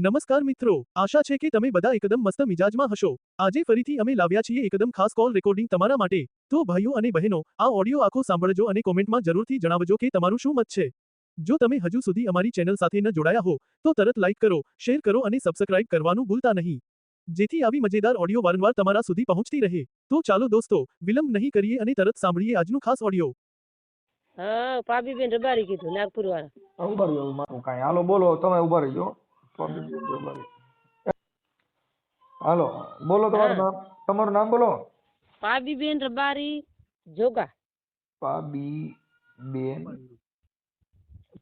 નમસ્કાર મિત્રો આશા છે કે તમે બધા એકદમ મસ્ત મિજાજમાં હશો. આજે ફરીથી અમે લાવ્યા છીએ એકદમ ખાસ કોલ રેકોર્ડિંગ તમારા માટે. તો ભાઈઓ અને બહેનો આ ઓડિયો આખો સાંભળજો અને કોમેન્ટમાં જરૂરથી જણાવજો કે તમારું શું મત છે. જો તમે હજુ સુધી અમારી ચેનલ સાથે ન જોડાયા હો તો તરત લાઈક કરો શેર કરો અને સબસ્ક્રાઇબ કરવાનું ભૂલતા નહીં. જેથી આવી મજેદાર ઓડિયો વારંવાર તમારા સુધી પહોંચતી રહે. તો ચાલો દોસ્તો વિલંબ નહીં કરીએ અને તરત સાંભળીએ આજનું ખાસ ઓડિયો હા પાબીબેન રબારી કીધું નાગપુર વાળા ઊભા રહ્યો. મારું કાંઈ હાલો બોલો તમે ઊભા રહીજો. પબ્લિક ઊભા રહી. હાલો બોલો તમારું નામ તમારું નામ બોલો. પાબીબેન રબારી જોગા. પાબી બેન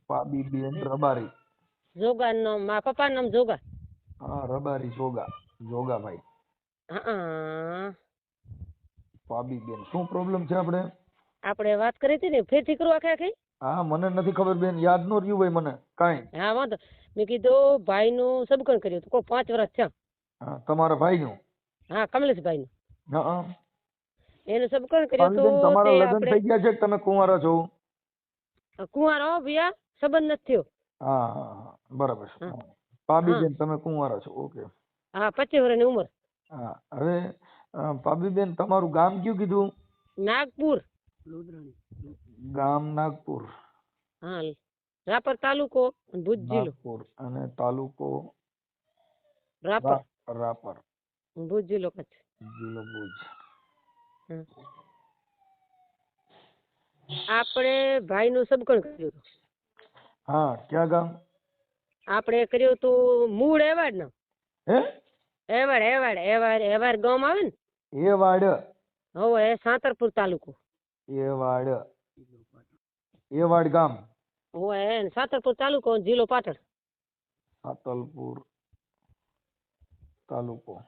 પાબી બેન રબારી. જોગા નો મા પપ્પા નામ જોગા. હા રબારી જોગા જોગાભાઈ. હા. પાબી બેન શું પ્રોબ્લેમ છે આપણે? આપણે વાત કરી હતી ને ફેર કરવા આખે આખી? હા મને નથી ખબર બેન યાદ નો રહ્યું ભાઈ મને કાઈ. હા વાંધો. મેં કીધું ભાઈનું સબકણ કર્યું હતું. કોઈ પાંચ વર્ષ થયા. તમારા ભાઈનું? હા કમલેશભાઈનું. હા એનું સબકણ કર્યું હતું તમારા લગ્ન થઈ ગયા છે કે તમે કુંવારા છો? કુંવારો ભૈયા. સંબંધ નથી થયો. હા બરાબર છે. હા. હા. પાબી હા. બેન તમે કુંવારા છો. ઓકે. હા પચીસ વર્ષની ઉંમર. હા. હવે પાબીબેન તમારું ગામ કયું કીધું? નાગપુર. ગામ નાગપુર. હા. રાપર તાલુકો ભુજ જિલ્લો. અને તાલુકો રાપર. રાપર ભુજ જિલ્લો કચ્છ. જિલ્લો ભુજ. આપણે આપણે ભાઈનું સબકણ કર્યું હા ક્યાં ગામ? આપણે કર્યું હતું મૂળ એવાડ ના હે? એવાડ એવાડ એવાડ એવાડ ગામ આવે ને? એવાડ. વાડ હવે સાંતરપુર તાલુકો. એવાડ. વાડ એ વાડ ગામ હવે એ તાલુકો જિલ્લો પાટણ. સાતલપુર તાલુકો.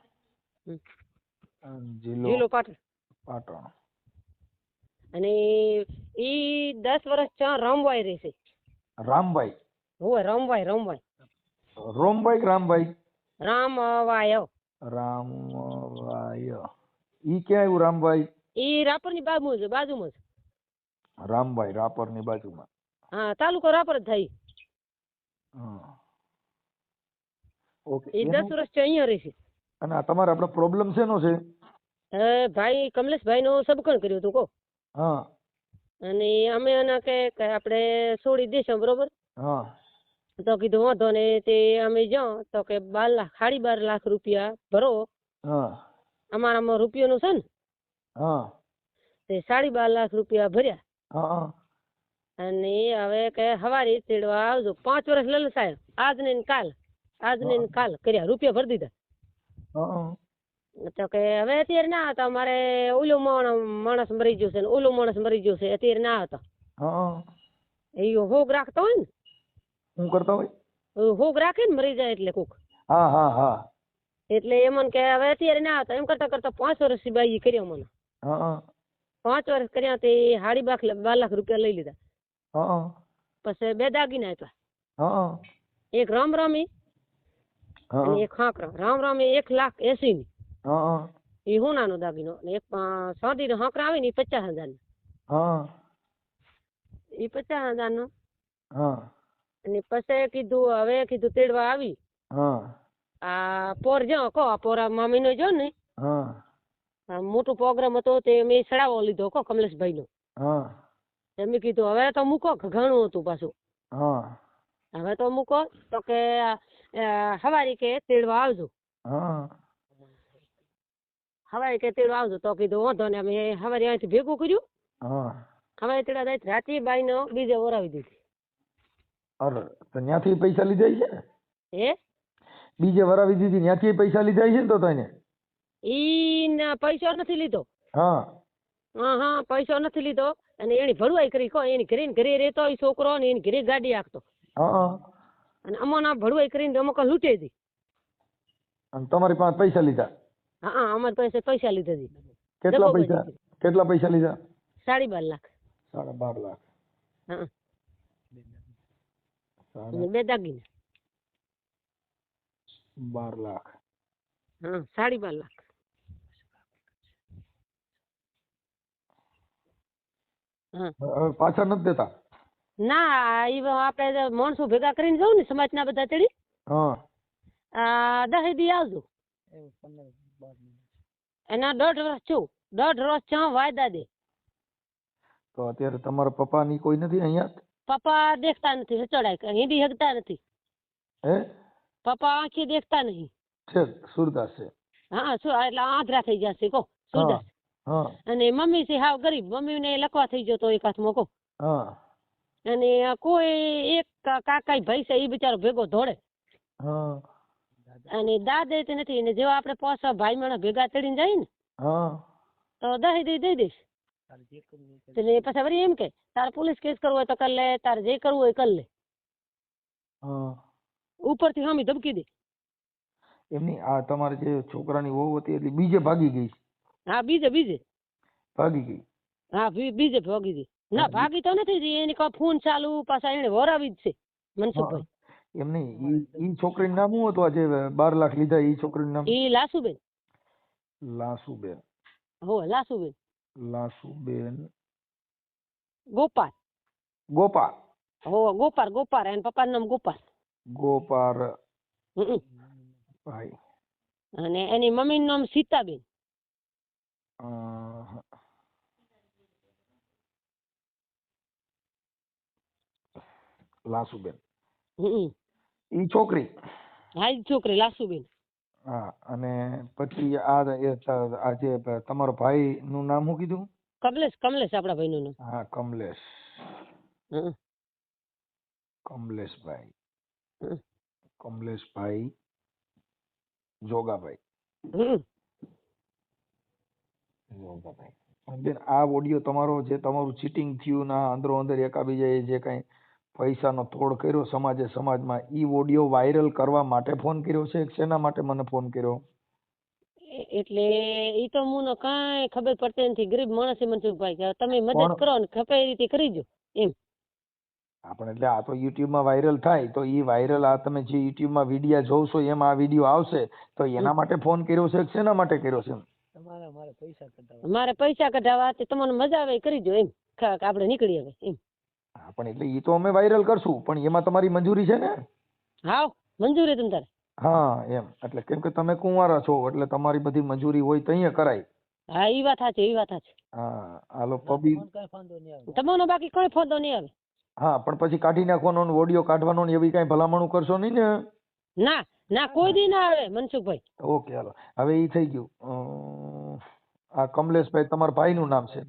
જિલ્લો પાટણ. પાટણ. અને ઈ દસ વર્ષ ચા રામભાઈ રહેશે. રામભાઈ હોય રામભાઈ રામભાઈ રોમભાઈ કે રામભાઈ રામવાય. રામવાય. ઈ ક્યાં આવ્યું રામભાઈ ઈ રાપરની બાજુ છે બાજુમાં છે રામભાઈ રાપરની બાજુમાં. હા તાલુકો રાપર જ થાય. ઓકે ઈ દસ વર્ષથી અહીંયા રહેશે. અને આ તમારે આપણે પ્રોબ્લેમ શેનો છે? હવે ભાઈ કમલેશભાઈ નું સબકણ કર્યું હતું કો હા. અને અમે એના કે કે આપણે છોડી દેશું બરોબર? હા. તો કીધું વાંધો ને તે અમે જાઓ તો કે બાર લાખ સાડી બાર લાખ રૂપિયા ભરો. હા. અમારામાં રૂપિયાનું છે ને? તે સાડી બાર લાખ રૂપિયા ભર્યા. હા હા અને હવે કે હવારી તેડવા આવજો. પાંચ વર્ષ લલસાય આજ ને કાલ. આજ ને કાલ. કર્યા. રૂપિયા ભરી દીધા. તો કે હવે અત્યારે ના આવતા. અમારે ઓલું માણસ મરી ગયું છે ને ઓલું માણસ મરી ગયું છે. અત્યારે ના હતા એ હોગ રાખતા હોય ને. શું કરતો હોય? હોગ રાખે ને મરી જાય એટલે કોક. હા હા હા. એટલે એમ કે હવે અત્યારે ના આવતા. એમ કરતા કરતા પાંચ વર્ષથી બાઈ કર્યા મને. હા હા. પાંચ વર્ષ કર્યા તે હાડી બાખ બાર લાખ રૂપિયા લઈ લીધા. હા પછી બે દાગીના આપ્યા. હા એક રામ રામી અને એક હાંકરા રામ રામી એક લાખ એસી ની હા. એ હોનાનો દાગીનો? અને એક સાદી નો હાંકરા આવે ને એ પચાસ હજાર નો હા. એ પચાસ હજાર નો હા. અને પછી કીધું હવે કીધું તેડવા આવી. હા. આ પોર જો કો પોરા મામી નો જો ને. હા. મોટો પ્રોગ્રામ હતો તે મેં સડાવો લીધો કો કમલેશભાઈ નો હા. તે મેં કીધું હવે તો મૂકો ઘણું હતું પાછું. હા. હવે તો મૂકો તો કે હવારી કે તેડવા આવજો. હા. હવારી કે તેડવા આવજો. તો કીધું વાંધો ને અમે હવારી અહીંથી ભેગું કર્યું. હા. હવારી તેડવા જાય રાતી બાઈ નો બીજે વરાવી દીધી. અરે તો ત્યાંથી પૈસા લીધા છે ને? હે? બીજે વરાવી દીધી ત્યાંથી પૈસા લીધા છે ને તો તને ઈ પૈસા પૈસો નથી લીધો. હા. હા હા પૈસો નથી લીધો. અને એની ભરવાઈ કરી કહો એની ઘરે ને ઘરે રહેતો એ છોકરો ને એની ઘરે ગાડી હાંકતો અને અમોના ભરવાઈ કરીને અમુક લૂંટી દી. અને તમારી પાસે પૈસા લીધા? હા હા અમારી પાસે પૈસા લીધા દી કેટલા પૈસા? કેટલા પૈસા લીધા? સાડી બાર લાખ. સાડા બાર લાખ. હા. અને બે દાગીના. બાર લાખ. હા સાડી બાર લાખ હા હવે પાછા નથી દેતા? ના ઈ આપણે માણસો ભેગા કરીને જવું ને સમાજના બધા ચડી હા. દહી દી આવજો. એના દોઢ વર્ષ છું દોઢ વર્ષ છું વાયદા દે. તો અત્યારે તમારા પપ્પાની કોઈ નથી અહીંયા? પપ્પા દેખતા નથી હચડાય હિન્દી હગતા નથી. હે? પપ્પા આંખી દેખતા નહીં. છે સુરદાસ છે. હા શું એટલે આંધરા થઈ જશે કો સુરદાસ. અને મમ્મી છે હાવ ગરીબ. મમ્મી ને લખવા થઈ ગયો તો એક હાથ મોકો અને કોઈ એક કાકા ભાઈ છે એ બિચારો ભેગો દોડે. અને દાદે તે નથી. ને જેવા આપણે પાંચ ભાઈ માણસ ભેગા ચડીને જાય ને તો દહી દઈ દઈ દઈશ. એટલે પછી વળી એમ કે તારે પોલીસ કેસ કરવો હોય તો કર લે. તારે જે કરવું હોય કર લે. ઉપરથી હામી ધમકી દે. એમની આ તમારે જે છોકરાની વહુ હતી એટલે બીજે ભાગી ગઈ. હા બીજે બીજે. ભાગી ગઈ. હા બીજે ભાગી ગઈ. ના ભાગી તો નથી જી, એની કોઈ ફોન ચાલુ પાછા એને વરાવી જ છે મનસુખભાઈ. એમ નહીં. ઈ ઈ છોકરીનું નામ શું હતું આજે? બાર લાખ લીધા ઈ છોકરીનું નામ? ઈ લાસુબેન. લાસુબેન. હો લાસુબેન. લાસુબેન. ગોપાલ. ગોપાલ. હો ગોપાલ ગોપાલ. એના પપ્પાનું નામ ગોપાલ. ગોપાલ. ભાઈ. અને એની મમ્મીનું નામ સીતાબેન. લાસુબેન હમ. ઈ છોકરી. હા ઈ છોકરી લાસુબેન. હા અને પછી આ આ જે તમારો ભાઈ નું નામ શું કીધું? કમલેશ કમલેશ આપણા ભાઈનું નામ. હા કમલેશ. કમલેશભાઈ. કમલેશભાઈ જોગાભાઈ. બેન આ ઓડિયો તમારો જે તમારું ચીટિંગ થયું ના અંદરો અંદર એકાબીજાએ જે કાંઈ પૈસાનો તોડ કર્યો સમાજે સમાજમાં ઈ ઓડિયો વાયરલ કરવા માટે ફોન કર્યો છે કે શેના માટે મને ફોન કર્યો? એટલે ઈ તો મને કાંઈ ખબર પડતી નથી. ગરીબ માણસ મનસુખભાઈ કે તમે મદદ કરો ને ખપે એ રીતે કરીજો એમ. આપણે એટલે આ તો યુટ્યુબમાં માં વાયરલ થાય તો ઈ વાયરલ આ તમે જે યુટ્યુબમાં વિડીયા જોશો એમાં આ વીડિયો આવશે તો એના માટે ફોન કર્યો છે કે શેના માટે કર્યો છે મારે પૈસા કઢાવવા. તે તમને મજા આવે કરી દો એમ. આપણે નીકળી હવે એમ. હા પણ એટલે ઈ તો અમે વાયરલ કરશું પણ એમાં તમારી મંજૂરી છે ને? હા મંજૂરી તમ તારે. હા એમ. એટલે કેમ કે તમે કુંવારા છો એટલે તમારી બધી મંજૂરી હોય તો અહીંયા કરાય. હા ઈ વાત સાચી ઈ વાત સાચી. હા હાલો પબી તમને બાકી કોઈ ફાયદો નહીં આવે. હા પણ પછી કાઢી નાખવાનો ઓડિયો કાઢવાનો ને એવી કઈ ભલામણું કરશો નહીં ને? ના ના કોઈ દી ના આવે મનસુખભાઈ. ઓકે હાલો. હવે ઈ થઈ ગયું. આ કમલેશભાઈ તમારા ભાઈનું નામ છે.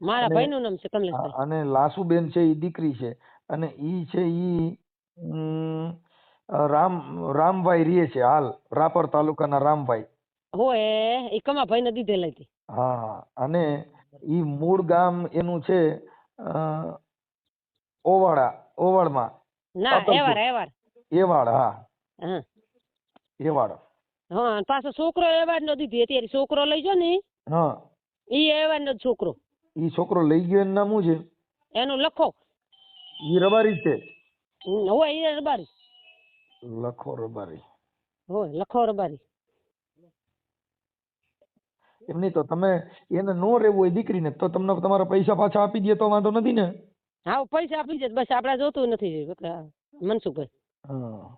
મારા ભાઈનું નામ છે કમલેશભાઈ. અને લાસુબેન છે ઈ દીકરી છે. અને ઈ છે ઈ રામ રામભાઈ રીએ છે હાલ રાપર તાલુકાના રામભાઈ. હોય એ કમા ભાઈને દીધેલા હતી. હા અને ઈ મૂળ ગામ એનું છે ઓવાડા ઓવાડમાં ના એવાર એવાડ હા. હા. એવાડ હા પાછો છોકરો એવાડ નો દીધી. અત્યારે છોકરો લઈ જો ને હા. ઈ એવાડ નો છોકરો. ઈ છોકરો લઈ ગયો એનું નામ શું છે? એનું લખો. ઈ રબારી છે? હોય ઈ રબારી. લખો રબારી. હોય લખો રબારી. એમ નહીં તો તમે એને નો રહેવું હોય દીકરીને તો તમને તમારા પૈસા પાછા આપી દે તો વાંધો નથી ને? હા પૈસા આપી દે બસ આપડે જોતું નથી મનસુખભાઈ. હા.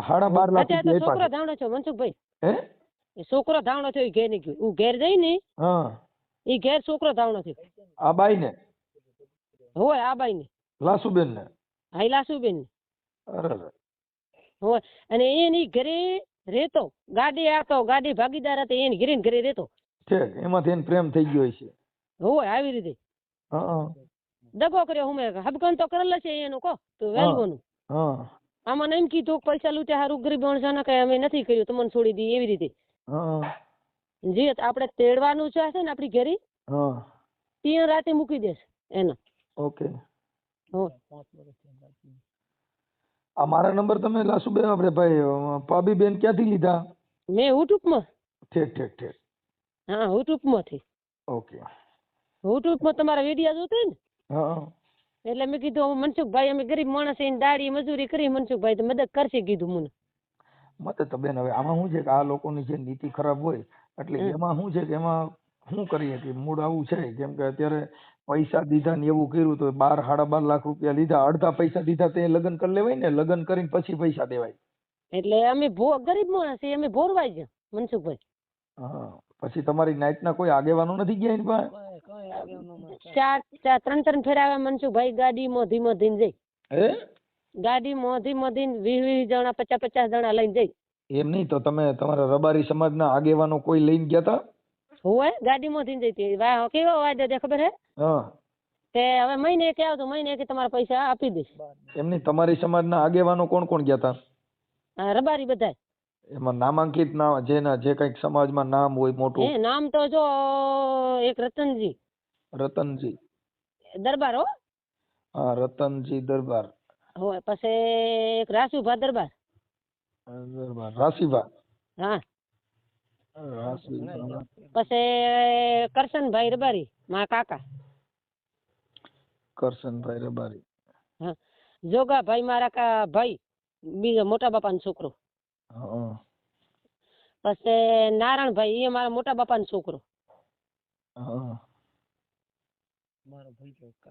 હાડા બાર લાખ રૂપિયા છોકરો ધાવણો છે મનસુખભાઈ. હે? એ છોકરો ધાવણો થયો ઘેરની ગયો હું ઘેર જઈ ને હા. ઈ ઘેર છોકરો ધાવણો થયો આ બાઈ ને હોય આ બાઈ ને લાસુબેન ને હા લાસુબેન ને અરે. હોય અને એની ઘરે રહેતો. ગાડી આવતો ગાડી ભાગીદાર હતી એની ઘરે ઘરે રહેતો. ઠીક એમાંથી એને પ્રેમ થઈ ગયો છે હોય આવી રીતે. હા હા. દગો કર્યો હું મેં હબકન તો કરેલ છે એનું કહો તો વેલગોનું. હા. આમાં એમ કીધું પૈસા લૂંટ્યા હારું ગરીબ માણસોને કઈ અમે નથી કર્યું તમને છોડી દઈએ એવી રીતે. હા. જે આપણે તેડવાનું છે ને આપણી ઘેરી હા. ત્યાં રાતે મૂકી દેશે એના. ઓકે. આ મારા નંબર તમે લાસુબેન આપણે ભાઈ પાબી બેન ક્યાંથી લીધા? મેં યુટ્યુબમાં. ઠીક ઠીક ઠીક હા યુટ્યુબમાંથી. ઓકે. યુટ્યુબમાં તમારા વિડિયા જોતા ને? હા. એટલે મેં કીધું મનસુખભાઈ અમે ગરીબ માણસ છીએ ને દાડી મજૂરી કરી મનસુખભાઈ તો મદદ કરશે કીધું મને. મદદ તો બેન હવે આમાં શું છે કે આ લોકોની જે નીતિ ખરાબ હોય એટલે એમાં શું છે કે એમાં શું કરીએ કે મૂળ આવું છે કેમ કે અત્યારે પૈસા દીધા ને એવું કર્યું તો બાર સાડા બાર લાખ રૂપિયા લીધા અડધા પૈસા દીધા તે લગ્ન કરી લેવાય ને લગ્ન કરીને પછી પૈસા દેવાય. એટલે અમે ગરીબ માણસ અમે ભોરવાઈ ગયા મનસુખભાઈ. હા પછી તમારી નાઈટના કોઈ આગેવાનો નથી ગયા એની પાસે? ચાર ચાર ત્રણ ત્રણ ફેરા આવ્યા મનસુખભાઈ ગાડી મોધી મોધીને જઈ. હે? ગાડી મોધી મોધીને વીસ વીસ જણા પચાસ પચાસ જણા લઈને જઈ. એમ નહીં તો તમે તમારા રબારી સમાજના આગેવાનો કોઈ લઈને ગયા હતા હોય ગાડી મોધીને જઈ હતી. વાહ કેવો વાયદો દે ખબર હે. હા. કે હવે મહિને કે આવતો મહિને કે તમારા પૈસા આપી દઈશ. એમ નહીં તમારી સમાજના આગેવાનો કોણ કોણ ગયા હતા રબારી બધા એમાં નામાંકિત ના જેના જે કંઈક સમાજમાં નામ હોય મોટું. નામ તો જો એક રતનજી. રતનજી. દરબાર હો? હા રતનજી દરબાર. હોય પછી એક રાસુભા દરબાર. દરબાર રાસીભા. હા. પછી કરશનભાઈ રબારી મા કાકા. કરશનભાઈ રબારી. જોગાભાઈ મારા કા ભાઈ બીજો મોટા બાપાનો છોકરો. હા. પછી નારાયણભાઈ એ મારા મોટા બાપાનો છોકરો. હા.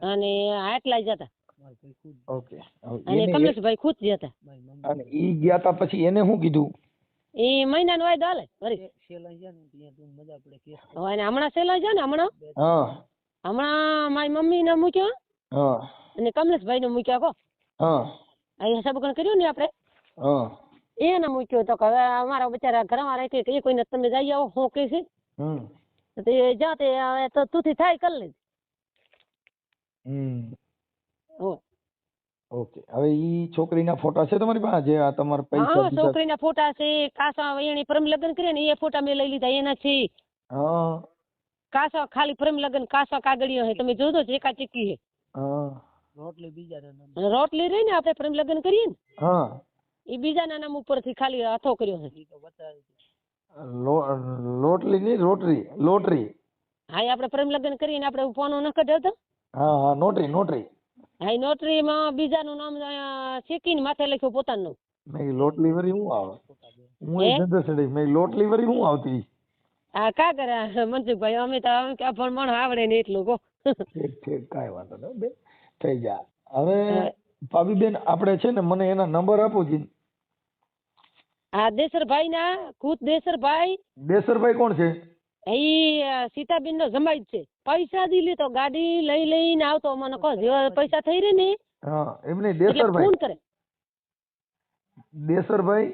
અને આટલા જ હતા. ઓકે. અને કમલેશભાઈ ખુદ જ હતા. અને ઈ ગયા તા પછી એને શું કીધું? એ મહિનાનો વાયદો હાલે હવે એને હમણાં સેલા છે ને હમણાં? હમણાં મારી મમ્મી ને મૂક્યો અને કમલેશભાઈ ને મૂક્યા કો હા. અહીંયા સબગણ કર્યું ને આપણે? હા. એને મૂક્યો તો કે હવે અમારા બચારા ઘરમાં રાખી કે એ કોઈને તમે જઈ આવો હું કે છે. તે જાતે તો તું તુંથી થાય કરી લેજે. હમ. હો. ઓકે. હવે ઈ છોકરીના ફોટા છે તમારી પાસે? જે આ તમારા પૈસા હા દીધા છોકરીના ફોટા છે. કાસા એને પ્રેમ લગ્ન કર્યા ને એ ફોટા મેં લઈ લીધા એના છે હા. કાસા ખાલી પ્રેમ લગ્ન કાસા કાગળિયો હે. તમે જોજો ચેકા ચીકી હે. હા. અને રોટલી રહી ને આપણે પ્રેમ લગ્ન કરીએ ને હા. એ બીજાના નામ ઉપરથી ખાલી હાથો કર્યો છે લો- લોટલી નહીં રોટરી લોટરી. હા એ આપણે પ્રેમ લગ્ન કરીને આપણે ફોનો ન કઢાવતો. હા હા નોટરી નોટરી. હા એ નોટરીમાં બીજાનું નામ શેકીને માથે લખ્યું પોતાનું. મેં લોટલી વરી હું આવે? હું એ ચડી મેં લોટલી વરી હું આવતી? હા કા કરે મનસુખભાઈ અમે તો અમે કે મણ આવડે ને એટલું કો ઠીક ઠીક કાંઈ વાંધો નહીં બેન થઈ જા. હવે ભાભીબેન આપણે છે ને મને એના નંબર આપો જી. હા દેસરભાઈ ના ખુદ દેસરભાઈ. દેસરભાઈ કોણ છે? ઈ સીતાબેન નો જમાઈ છે. પૈસા દી લીધો ગાડી લઈ લઈને આવતો મને કહો જેવા પૈસા થઈ રહે ને હા એમ નહીં દેસરભાઈ. ફોન કરે. દેસરભાઈ?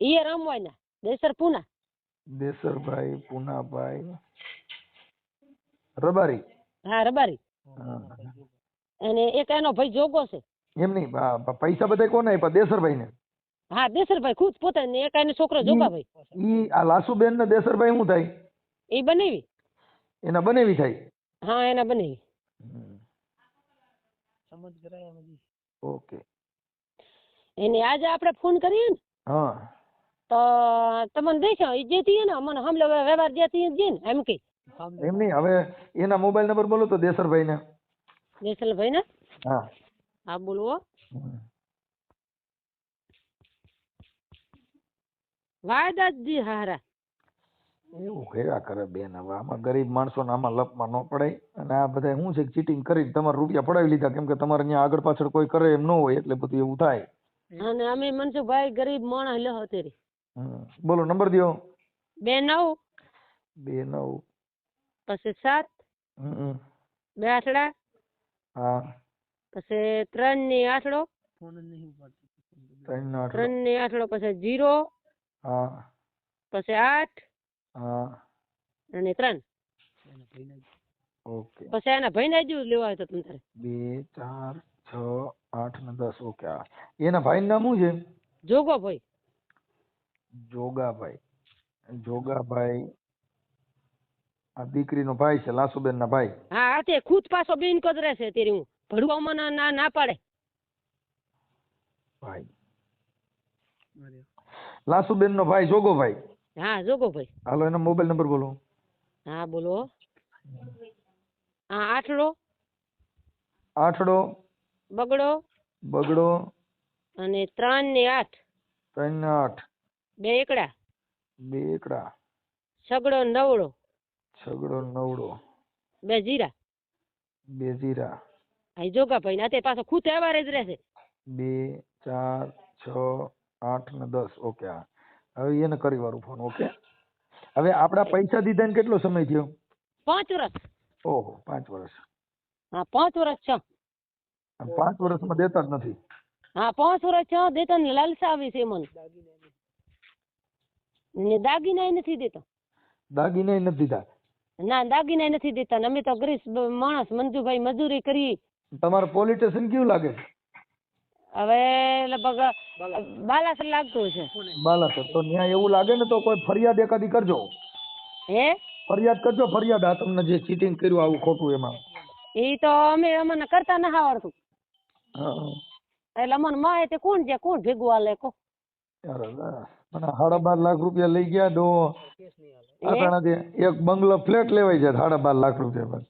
ઈ રમવાય ના દેસર પૂના. દેસરભાઈ પુનાભાઈ. રબારી? હા રબારી. હા. અને એક એનો ભાઈ જોગો છે. એમ નહીં પૈસા બધા કોને આપ્યા? દેસરભાઈ ને હા દેસરભાઈ ખુદ પોતે ને એક એનો છોકરો જોગાભાઈ ઈ આ લાસુબેન ને દેસરભાઈ શું થાય? એ બનાવી એના બનાવી થાય? હા એના બનાવી ઓકે. એને આજે આપણે ફોન કરીએ ને હા. તો તમને દેખો એ જે થી ને મને હમલે વ્યવહાર જેતી છે ને એમ કે. એમ નહીં હવે એના મોબાઈલ નંબર બોલો તો દેસરભાઈ ને દેસલભાઈ ને હા હા. બોલવો વાયદા જ હારા. એવું કર્યા કરે બેન હવે. આમાં ગરીબ માણસો આમાં લપમાં ન પડાય અને આ બધા શું છે ચીટિંગ કરી તમારા રૂપિયા પડાવી લીધા કેમ કે તમારે અહીંયા આગળ પાછળ કોઈ કરે એમ ન હોય એટલે બધું એવું થાય. અને અમે મનસુખભાઈ ગરીબ માણસ લ્યો તેરી બોલો નંબર દ્યો. બે નવ. બે નવ. પછી સાત. હમ. બે આઠડા. હા. પછી ત્રણની આઠડો. ત્રણ આઠ ત્રણની આઠડો પછી જીરો હા. પછી આઠ. હા. અને ત્રણ. ઓકે. પછી એના ભાઈ ને જ લેવા આવ્યો તો તમે બે ચાર છ આઠ ને દસ. ઓકે હા એના ભાઈ નામ શું છે? જોગો ભાઈ જોગાભાઈ. જોગાભાઈ આ દીકરીનો ભાઈ છે લાસુબેન ના ભાઈ. હા આ તે ખુદ પાછો બેન કોદ રહેશે તેરી હું. ભડવામાં ના ના ના પાડે. ભાઈ. લાસુબેન નો ભાઈ જોગોભાઈ. હા જોગો ભાઈ. હાલો એનો મોબાઈલ નંબર બોલો. હા બોલો. હા આઠડો. આઠડો. બગડો. બગડો. અને ત્રણ ને આઠ. ત્રણ ને આઠ. બે એકડા. બે એકડા. સગડો નવડો. છગડો નવડો. બે જીરા. બે જીરા. હા જોગા ભાઈ ના તે પાછો ખુદ તહેવાર જ રહેશે. બે ચાર છ આઠ ને દસ. ઓકે હા. હવે એને કરી વાળું ફોન ઓકે હવે આપડા પૈસા દીધા ને કેટલો સમય થયો? પાંચ વર્ષ ઓહો પાંચ વર્ષ હા પાંચ વર્ષ છે. પાંચ પાંચ વર્ષમાં દેતા જ નથી. હા પાંચ વર્ષ છે દેતા ને લાલસા આવી છે મને ને દાગીના નથી દેતા. દાગીના નથી દીધા. ના દાગીના નથી દેતા. અમે તો ગરીબ માણસ મંજુભાઈ મજૂરી કરી. તમારે પોલીસ સ્ટેશન કેવું લાગે? છે હવે લગભગ બાલાસર લાગતું છે બાલાસર તો ત્યાં એવું લાગે ને તો કોઈ ફરિયાદ એકાદી કરજો. હે? ફરિયાદ કરજો ફરિયાદ આ તમને જે ચીટિંગ કર્યું આવું ખોટું એમાં. એ તો અમે અમને કરતા ના આવડતું. એટલે અમને માહે તે કોણ છે? કોણ ભેગું હાલે કો? સાડા બાર લાખ રૂપિયા લઈ ગયા ડો એક બંગલો ફ્લેટ લેવાય છે સાડા બાર લાખ રૂપિયા પર.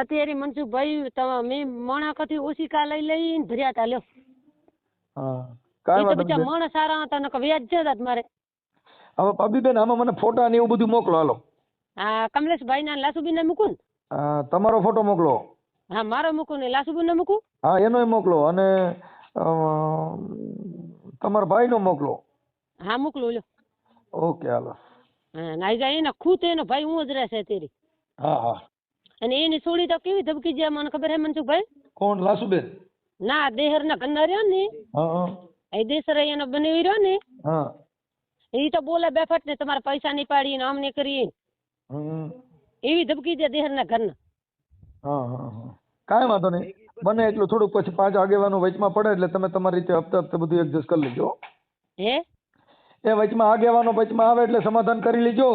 અત્યારે મનસુખભાઈ તમે મેં મણાકથી ઓછી કા લઈ લઈને ભર્યા તા લ્યો. હા. કાંઈ વાંધો બીજા નહીં માણસ સારા હતા નકર વ્યાજ છે જ મારે. હવે પાબીબેન આમાં મને ફોટા ને એવું બધું મોકલો હાલો. હા કમલેશભાઈ ના લાસુબીન ને મૂકું ને? આ તમારો ફોટો મોકલો. હા મારો મૂકું ને લાસુબીન ને મૂકું? હા એનોય મોકલો અને અ, તમારા ભાઈનો મોકલો. હા મોકલું લ્યો. ઓકે હાલો. હા નાઈ જાય એના ખુદ એનો ભાઈ હું જ રહેશે તેરી હા હા. અને એની સોળી તો કેવી ધબકી જાય મને ખબર હે મનસુખભાઈ? કોણ? લાસુબેન? ના દેહર ના ઘરના રહ્યો ને. એ દેસર એનો બની રહ્યો ને. હા. એ તો બોલે બેફટ ને તમારા પૈસા નહીં પાડી ને અમને કરી હમ. એવી ધબકી દે દેહર ના ઘરના. હા હા હા. કાંઈ વાંધો નહીં. બને એટલું થોડુંક પછી પાંચ આગેવાનો વચમાં પડે એટલે તમે તમારી રીતે હપ્તે હપ્તે બધું એડજસ્ટ કરી લેજો. હે? એ વચમાં આગેવાનો વચમાં આવે એટલે સમાધાન કરી લેજો.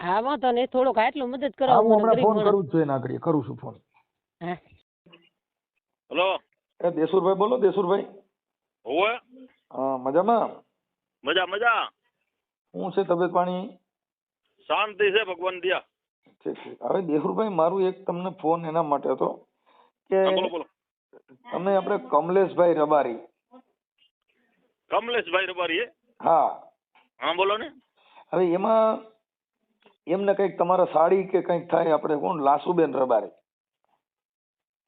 હા વાંધો નહીં. થોડુંક આટલું મદદ કરો હું હમણાં ફોન કરું છું એના આગળ કરું છું ફોન હા. હલો. એ દેસુરભાઈ બોલો દેસુરભાઈ. હોવે. હા મજામાં? મજા મજા. હું છે તબિયત પાણી? શાંતિ છે ભગવાન દિયા. ઠીક ઠીક. હવે દેહુરભાઈ મારું એક તમને ફોન એના માટે હતો કે તમે આપણે કમલેશભાઈ રબારી. કમલેશભાઈ રબારી હા. હા બોલો ને. હવે એમાં એમને કંઈક તમારા સાડી કે કંઈક થાય આપણે કોણ? લાસુબેન રબારી.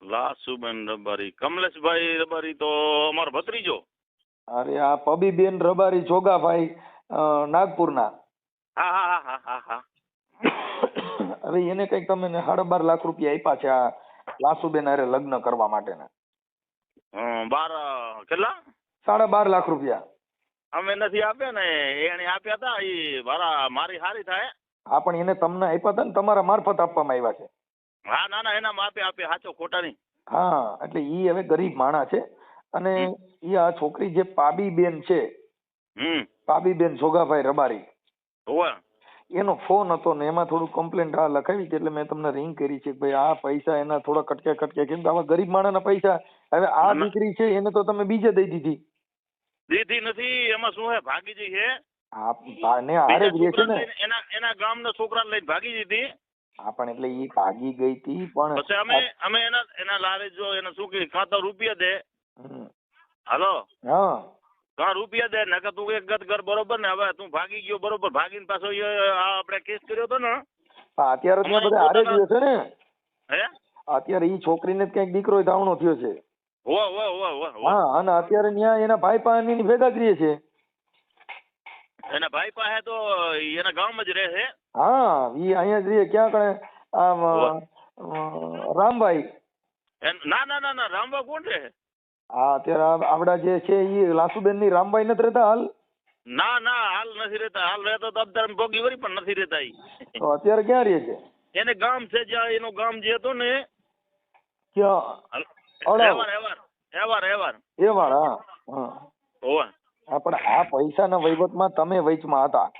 લાસુબેન રબારી. કમલેશભાઈ રબારી તો અમારો ભત્રીજો. અરે આ પબીબેન રબારી જોગાભાઈ નાગપુરના. હા હા હા હા હા હવે એને કંઈક તમે સાડા બાર લાખ રૂપિયા આપ્યા છે આ લાસુબેન અરે લગ્ન કરવા માટેના. બાર કેટલા? સાડા બાર લાખ રૂપિયા. અમે નથી આપ્યા ને એને આપ્યા હતા એ મારા મારી હારી થાય. હા પણ એને તમને આપ્યા હતા ને તમારા મારફત આપવામાં આવ્યા છે. હા ના ના એના માપે આપે સાચો ખોટા નહીં. હા એટલે ઈ હવે ગરીબ માણા છે અને ઈ આ છોકરી જે પાબી બેન છે હમ. પાબીબેન સોગાભાઈ રબારી હોવે. એનો ફોન હતો ને એમાં થોડું કમ્પ્લેન્ટ આ લખાવી છે એટલે મેં તમને રિંગ કરી છે ભાઈ આ પૈસા એના થોડા કટકે કટકે કેમ કે આવા ગરીબ માણસના પૈસા. હવે આ. દીકરી છે એને તો તમે બીજે દઈ દીધી. દીધી નથી એમાં શું હે ભાગીજી છે આ ને હારે જ રહે છે ને. એના એના ગામના છોકરાને લઈને ભાગી દીધી. હા પણ એટલે ઈ ભાગી ગઈ હતી પણ પછી અમે અમે એના એના લારે જો એને શું કે ખાતર રૂપિયા દે. હાલો? હા. કાં રૂપિયા દે નકર તું એક ગત કર બરોબર ને હવે તું ભાગી ગયો બરોબર ભાગીને પાછો આ આપણે કેસ કર્યો હતો ને? અત્યારે ત્યાં બધા હારે ગયો છે ને? હે? અત્યારે ઈ છોકરીને ક્યાંક દીકરો ધાવણો થયો છે. હો અને અત્યારે ત્યાં એના ભાઈ પાસે ભેગા કરીએ છે. એના ભાઈ પાસે તો એના ગામમાં જ રહે છે. હા ઈ અહીંયા જ રહે ક્યાં કણે? આમ રામભાઈ. ના ના ના ના રામભાઈ કોણ રહે? હા અત્યારે આપડા જે છે ઈ લાસુબેનની રામભાઈ નથી રહેતા હાલ? ના ના હાલ નથી રહેતા. હાલ રહેતા તો અત્યારે ભોગી વળી પણ નથી રહેતા ઈ. તો અત્યારે ક્યાં રહે છે? એને ગામ છે જ્યાં એનું ગામ જે હતું ને ક્યાં. એવાર એવાર એવાર એવાર એ હા. હા પણ આ પૈસાના વહીવટમાં તમે વચમાં હતા.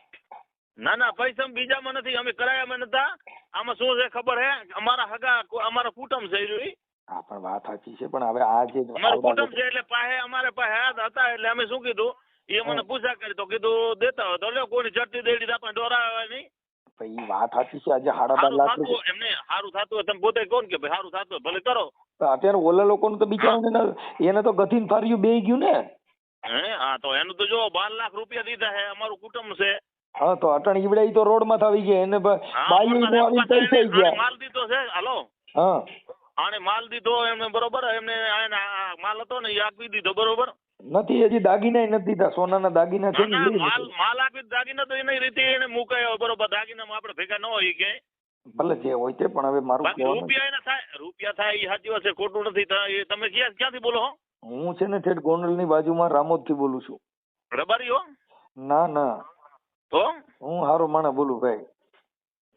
ના ના પૈસા બીજામાં નથી. અમે કરાયામાં નતા. આમાં શું છે ખબર હે? અમારા હગા અમારા કુટુંબ છે ઈ. હા પણ વાત સાચી છે પણ હવે આ જે અમારું કુટુંબ છે એટલે પાસે અમારે પાસે હાથ હતા એટલે અમે શું કીધું? એ મને પૂછા કરી તો કીધું દેતા હોય તો લ્યો કોઈની ચડતી દેડી આપણે ડોરાવે નહીં. ભાઈ વાત સાચી છે આજે સાડા બાર લાખ એમને સારું થતું હોય તમે પોતે કોણ કે ભાઈ સારું થતું હોય ભલે કરો. અત્યારે ઓલા લોકોનું તો બિચારાને એને તો ગતિન ફાર્યું બે ગયું ને. હે? હા તો એનું તો જો બાર લાખ રૂપિયા દીધા હે અમારું કુટુંબ છે. હા તો અટણ ઈવડે ઈ તો રોડમાં આવી ગયા એને બાયું પૈસા ગયા. માલ દીધો છે હાલો? હા. આને માલ દીધો એમને બરોબર એમને માલ હતો ને એ આપી દીધો બરોબર? નથી હજી દાગીના નથી દીધા સોનાના દાગીના છે ને માલ માલ આપી દાગીના તો એની રીતે એને મુકાયો બરોબર દાગીનામાં આપણે ભેગા ન હોય કે ભલે જે હોય તે પણ હવે મારું રૂપિયા એના થાય રૂપિયા થાય એ સાચી વાત છે ખોટું નથી થાય તમે ક્યાં ક્યાંથી બોલો હો? હું છે ને ઠેઠ ગોંડલની બાજુમાં રામોદથી બોલું છું. રબારી હો? ના ના. તો? હું હારો માણા બોલું ભાઈ.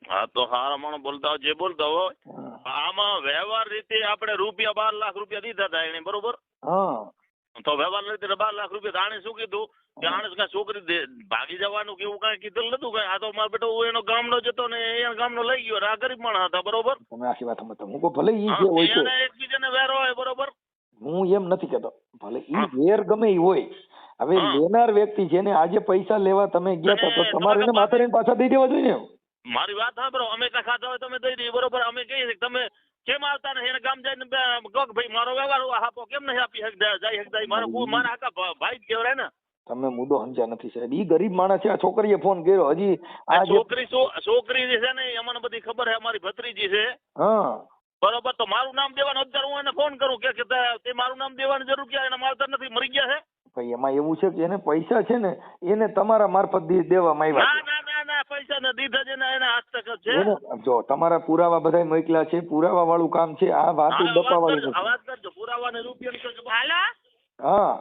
હા તો હારા માણસ બોલતા હોય જે બોલતા હોય. આમાં વ્યવહાર રીતે આપણે રૂપિયા બાર લાખ રૂપિયા દીધા હતા એને બરોબર? હા. તો વ્યવહાર રીતે બાર લાખ રૂપિયા આણે શું કીધું? કે આણે કઈ છોકરી ભાગી જવાનું કે એવું કઈ કીધું નતું કઈ? આ તો મારો બેટો એનો ગામનો જતો ને એ ગામનો લઈ ગયો આ ગરીબ માણસ હતા બરોબર? તમે આખી વાત હું ભલે ઈ જે હોય છે એકબીજાને વેરો હોય બરોબર? હું એમ નથી કહેતો ભલે એ વેર ગમે એ હોય. હવે લેનાર વ્યક્તિ જેને આજે પૈસા લેવા તમે ગયા હતા તો તમારે એને માથે રહીને પાછા દઈ દેવા જોઈએ મારી વાત સાંભળો. અમે કાંઈ ખાતા હોય તમે દઈ દઈએ. બરોબર? અમે કહીએ તમે કેમ આવતા નથી? એને ગામ જઈને કહો કે ભાઈ મારો વ્યવહાર આપો કેમ નહીં આપી? શકતા જઈ શકતા મારો મારા આખા ભાઈ જ કહેવાય ને. તમે મુદ્દો સમજ્યા નથી સાહેબ. ઈ ગરીબ માણસ છે. આ છોકરીએ ફોન કર્યો. હજી આ છોકરી છોકરી જે છે ને અમને બધી ખબર છે. અમારી ભત્રીજી છે. હા. બરોબર તો મારું નામ દેવાનું અત્યારે હું એને ફોન કરું કે કે તે- મારું નામ દેવાની જરૂર ક્યાં? એના માવતર નથી મરી ગયા છે? ભાઈ એમાં એવું છે કે એને પૈસા છે ને એને તમારા મારફત દેવામાં આવ્યા ના ના ના પૈસા ને દીધા છે ને એના હસ્તક છે. છે જો તમારા પુરાવા બધા મોકલ્યા છે પુરાવા વાળું કામ છે આ વાત વાળી કરજો પુરાવા ને રૂપિયા. હાલો? હા.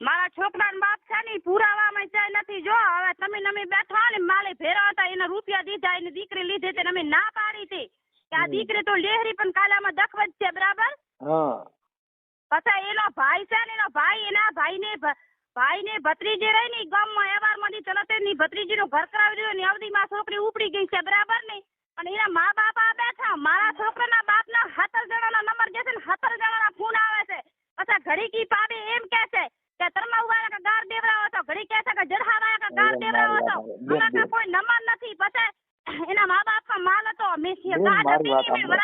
મારા છોકરાના બાપ છે ને પુરાવામાં ચાય નથી જો હવે તમે નમી બેઠા ને માલે ભેરા હતા એને રૂપિયા દીધા એની દીકરી લીધી તે અમે ના પાડી હતી. આ દીકરી તો લેહરી પણ કાલામાં દખવત છે બરાબર? હા. પછી એનો ભાઈ છે ને એનો ભાઈ એના ભાઈને ભાઈ ભાઈને ભત્રીજી રહી ને ગામમાં એવાર તરત જ ની ભત્રીજીનું ઘર કરાવી દીધું ને અવધીમાં છોકરી ઉપડી ગઈ છે બરાબર ને અને એના મા બાપ આ બેઠા મારા છોકરાના બાપના સત્તર જણાના નંબર જે છે ને સત્તર જણાના ફોન આવે છે પછી ઘડી કી પાબે એમ કે છે કે તરમાઉ વાળા કે ગાર દેવરાવો તો ઘડી કે છે કે જરહા વાળા કે ગાર અરે દેવરાવો તો મારી વાત અમારા બેન, કોઈ નંબર નથી પછી એના મા બાપનો માલ હતો મેં બેન ગાર મારી વાત સાંભળો.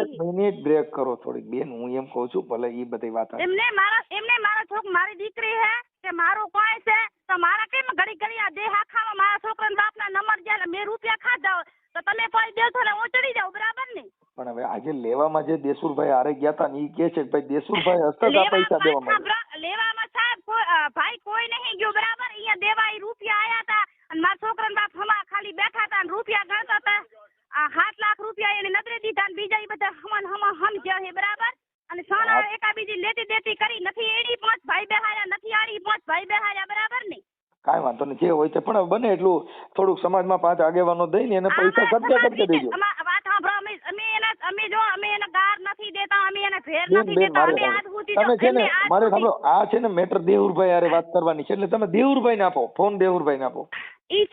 એક મિનિટ બ્રેક કરો થોડીક. બેન હું એમ કહું છું ભલે ઈ બધી વાત એમને મારા એમને મારા છોક મારી દીકરી હે કે મારું કોઈ છે તો મારા કેમ ઘડી ઘડી આ દેહ ખાવા મારા છોકરાના બાપના નંબર જ્યાં મેં રૂપિયા ખાધા તો તમે કોઈ દેશો ને હું ચડી જાઉં બરાબર ને? પણ હવે આજે લેવામાં જે દેસુરભાઈ આરે ગયા હતા ને એ કે છે કે ભાઈ દેસુરભાઈ હસ્તક આ પૈસા દેવામાં લેવામાં સાહેબ ભાઈ કોઈ નહીં ગયો બરાબર? અહીંયા દેવા રૂપિયા આયા હતા અને મારા છોકરાના બાપ હમા ખાલી બેઠા હતા અને રૂપિયા ગણતા હતા આ લાખ એને નજરે દીધા ને બીજા બધા હમન હમા હમ છે બરાબર? અને સોના એકા બીજી લેતી દેતી કરી નથી એડી પાંચ ભાઈ બેહાર્યા નથી આડી પાંચ ભાઈ બેહાર્યા બરાબર ને? કાઈ વાંધો નહીં જે હોય તે પણ બને એટલું થોડુંક સમાજમાં પાંચ આગેવાનો દઈને એને પૈસા ખર્ચા ખર્ચા દેજો. વાત સાંભળો અમે અમે એને અમે જો અમે એને ગાર નથી દેતા અમે એને ભેર નથી દેતા અમે આજ સુધી તમે છે ને મારે સાંભળો આ છે ને મેટર દેવુરભાઈ હારે વાત કરવાની છે એટલે તમે દેવુરભાઈ ને આપો ફોન દેવુરભાઈ ને આપો. ઈ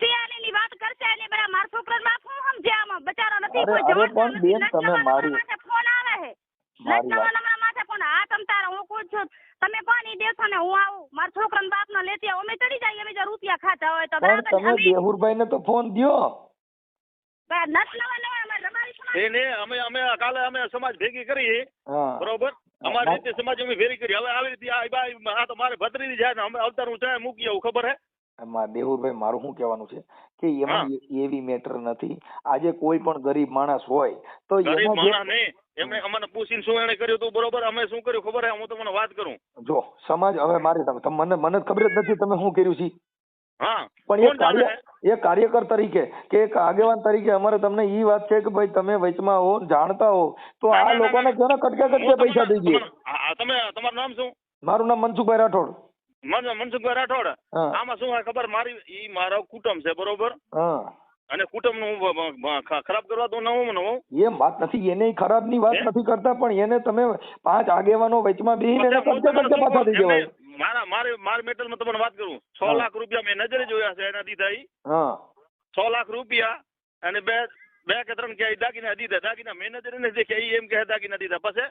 અરે, અરે પણ બેન, તમે મારી- ફોન આવે છે. મારી વાત. માથે ફોન આ તમ તારે હું કહું છું. તમે કોની દેશો ને હું આવું. મારા છોકરાના બાપનો લેતી આવું. અમે ચડી જાય અમે જો રૂપિયા ખાતા હોય તો બરાબર તમે અમે ને તો ફોન દ્યો. નસ નવા નવા અમે રબારી સમાજ. એને અમે અમે કાલે અમે સમાજ ભેગી કરી બરોબર? અમારી રીતે સમાજ અમે ભેગી કરી. હવે આવી રીતે આ તો મારે ભત્રીજી જાય ને અમે અવતાર હું ચાય મૂકી આવું ખબર હે? એમાં દેહુરભાઈ મારું શું કહેવાનું છે કે એમાં એવી મેટર નથી. આજે કોઈ પણ ગરીબ માણસ હોય તો ગરીબ એના માણસ નહીં. એમને અમને પૂછીને શું એને કર્યું તું? બરોબર અમે શું કર્યું? ખબર હે? હું તમને વાત કરું. જો સમાજ હવે મારે મને મને ખબર જ નથી તમે શું કર્યું છે. હા. પણ એ કાર્ય એ કાર્યકર તરીકે કે એક આગેવાન તરીકે અમારે તમને ઈ વાત છે કે ભાઈ તમે વચમાં હો જાણતા હો તો આ લોકોને. કેનો કટકે કટકે પૈસા દઈ દઈએ. તમે તમારું નામ શું? મારું નામ મનસુખભાઈ રાઠોડ. મનસુખભાઈ રાઠોડ આમાં શું હોય ખબર? મારી ઈ મારો કુટુંબ છે બરોબર? અને કુટુંબનું ખરાબ કરવા તો નવું નવું એમ વાત નથી એને ખરાબની વાત નથી કરતા પણ એને તમે પાંચ આગેવાનો વચમાં બેહીને કટકે શું પાછા કહું? દઈ દેવાય એમને મારા મેટલમાં તમને વાત કરું. છ લાખ રૂપિયા મેં નજરે જોયા છે એના દીધા ઈ છ લાખ રૂપિયા અને બે બે કે ત્રણ કે દાગીના દીધા દાગીના મેનેજર નજરે નથી દેખ્યા એમ કે દાગીના દીધા. પછી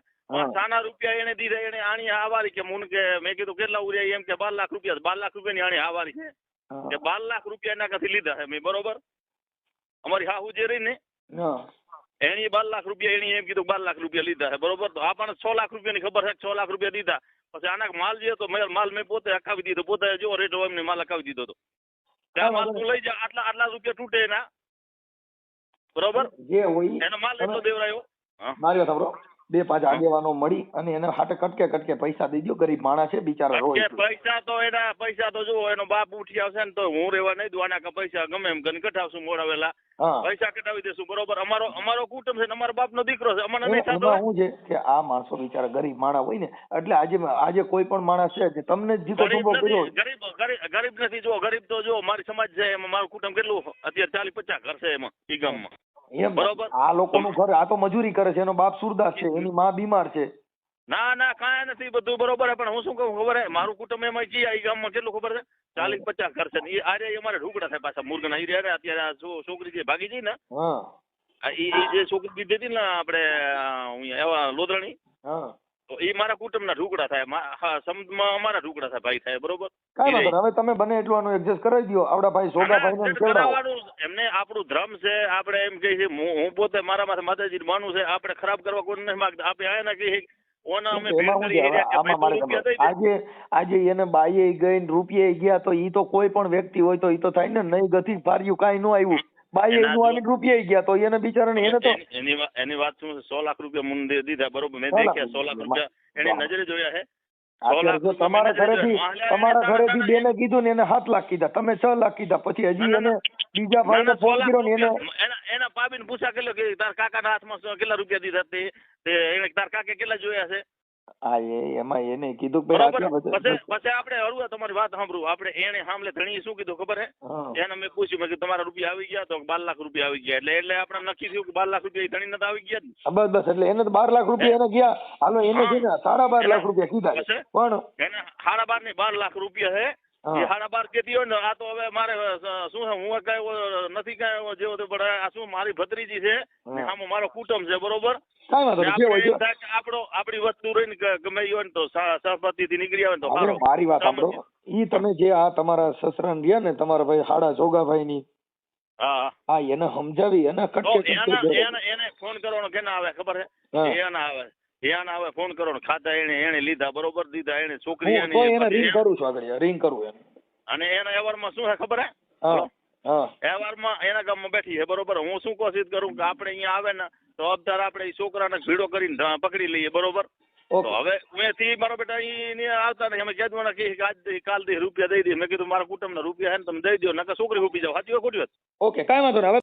સાના રૂપિયા એને દીધા એને આણી આવારી કે મુન કે મેં કીધું કેટલા ઉર્યા એમ કે બાર લાખ રૂપિયા બાર લાખ રૂપિયાની આણી આવારી છે. કે બાર લાખ રૂપિયા એના કાંથી લીધા છે મેં બરોબર? અમારી હાહુ જે રહી ને એની બાર લાખ રૂપિયા એની એમ કીધું બાર લાખ રૂપિયા લીધા છે બરોબર? તો આપણને છ લાખ રૂપિયાની ખબર છે છ લાખ રૂપિયા દીધા. પછી આના માલ જે હતો મેં- માલ મેં પોતે અકાવી દીધો પોતે જો રેટ હોય એમને માલ અકાવી દીધો હતો. માલ તું લઈ જા આટલા આટલા રૂપિયા તૂટે એના. બરોબર? જે હોય એનો માલ એટલો દેવરાયો. માર્યો મારી સાંભળો. બે પાંચ આગેવાનો મળી અને એને હાટે કટકે કટકે પૈસા દઈ દો ગરીબ માણસ છે બિચારા રોય. પૈસા તો એના પૈસા તો જુઓ એનો બાપ ઉઠી આવશે ને તો હું રેવા નહીં દઉં. આના પૈસા ગમે એમ કરીને કઢાવશું મોડાવેલા પૈસા કઢાવી દેશું બરોબર? અમારો અમારો કુટુંબ છે અમારો બાપ નો દીકરો છે. અમને નહીં થતો. હું છે કે આ માણસો બિચારા ગરીબ માણસ હોય ને એટલે આજે આજે કોઈ પણ માણસ છે જે તમને જીતો ગરીબ કર્યો. ગરીબ ગરીબ નથી જો ગરીબ તો જો મારી સમાજ છે એમાં મારું કુટુંબ કેટલું અત્યારે ચાલીસ પચાસ ઘર છે એમાં ઈ ગામમાં. બરોબર. આ લોકોનું ઘર આ તો મજૂરી કરે છે એનો બાપ સુરદાસ છે એની માં બીમાર છે. ના ના કાંઈ નથી બધું બરોબર પણ હું શું કહું ખબર હે મારું કુટુંબ એમાં જી આ ગામમાં કેટલું ખબર છે? ચાલીસ પચાસ ઘર છે ને આ આરે અમારે ઢુકડા થાય પાછા મુર્ગના ઈ ને અત્યારે આ છોકરી જે ભાગી જઈ ને ઈ જે છોકરી દીધી હતી ને આપણે એવા લોદરણી ઈ મારા કુટુંબના ઢુકડા થાય. હા સમજમાં અમારા ઢુકડા થાય ભાઈ થાય બરોબર? કાંઈ વાંધો હવે તમે બને એટલું આનું એડજસ્ટ કરાવી દો આપડા ભાઈ સોગાભાઈ ને ના, એમને આપણું ધર્મ છે આપણે એમ કહે છે હું પોતે મારા માથે માતાજી માનું છે આપણે ખરાબ કરવા કોઈ નથી માંગતા. આપણે આયા કહીએ ઓના અમે ભેટ એમાં શું કરી છે હવે રહ્યા કે આમાં ભાઈ મારે તું રૂપિયા ખબર. દઈ દે. આજે આજે એને બાઈએ ગઈ ને રૂપિયે ગયા તો ઈ તો કોઈ પણ વ્યક્તિ હોય તો ઈ તો થાય ને નહીં ગતિ ફાર્યું કાંઈ ન આવ્યું. બાઈએ એનું આવીને રૂપિયે ગયા તો એને બિચારાને એને તો એની- એની વાત- શું સો લાખ રૂપિયા દે- દીધા બરોબર? મેં દેખ્યા સો લાખ રૂપિયા. એની નજરે જોયા રૂપિયા તમારા ઘરેથી તમારા ઘરેથી બેને કીધું ને એને સાત લાખ કીધા. તમે છ લાખ કીધા. પછી હજી એને બીજા ભાઈ ને ફોન કર્યો ને એને એના એના ભાભીને પૂછા કેટલો કે તાર કાકાના હાથમાં કેટલા રૂપિયા દીધા તે એને તાર કાકે કેટલા જોયા છે? હા એ એમાં એને કીધું કે પછી પછી આપણે હળવા તમારી વાત સાંભળું. આપણે એને સાંભળે ધણીએ શું કીધું ખબર હે? એને મેં પૂછ્યું મેં કીધું તમારા રૂપિયા આવી ગયા તો બાર લાખ રૂપિયા આવી ગયા. એટલે એટલે આપણે નક્કી થયું કે બાર લાખ રૂપિયા ધણી નતા આવી ગયા બસ બસ એટલે એને તો બાર લાખ રૂપિયા એને ગયા. હાલો એને છે ને સાડા બાર લાખ રૂપિયા કીધા. પણ એને સાડા બાર ને બાર લાખ રૂપિયા હે હા. બાર કેતી હોય ને આ તો હવે મારે શું હું કઈ નથી કઈ જેવો તો પણ આ શું મારી ભત્રીજી છે ને આમાં મારો કુટુંબ છે બરોબર? આપડો આપણી વસ્તુ રહીને ગમે હોય ને તો સહપતિ થી નીકળી આવે ને તો સારો. મારી વાત સાંભળો. ઈ તમે જે આ તમારા સસરા રહ્યા ને તમારા ભાઈ હાડા જોગાભાઈ ની હા એને સમજાવી એને કટકે એના ફોન કરવાનો કેના આવે ખબર હે. છે એના આવે. એના આવે ફોન કરવાનો ખાતા એને એને લીધા બરોબર દીધા એને છોકરી હું તો એને રિંગ કરું છું આગળ રિંગ કરું એને. અને એના વ્યવહારમાં શું છે ખબર હે? વ્યવહારમાં એના ગામમાં બેઠી છે બરોબર. હું શું કોશિશ કરું કે આપણે અહીંયા આવે ને તો અબધાર આપણે ઈ છોકરાને ભીડો કરીને પકડી લઈએ બરોબર? તો હવે મેં થી મારો બેટા અહીં આવતા નહીં. અમે કહેવાનું કે આજ દી કાલ દે રૂપિયા દઈ દે મેં કીધું મારા કુટુંબના રૂપિયા હે ને તમે દઈ દો નકર છોકરી રૂપી જાવ. સાચી ખોટી વાત? ઓકે કાંઈ વાંધો નહીં.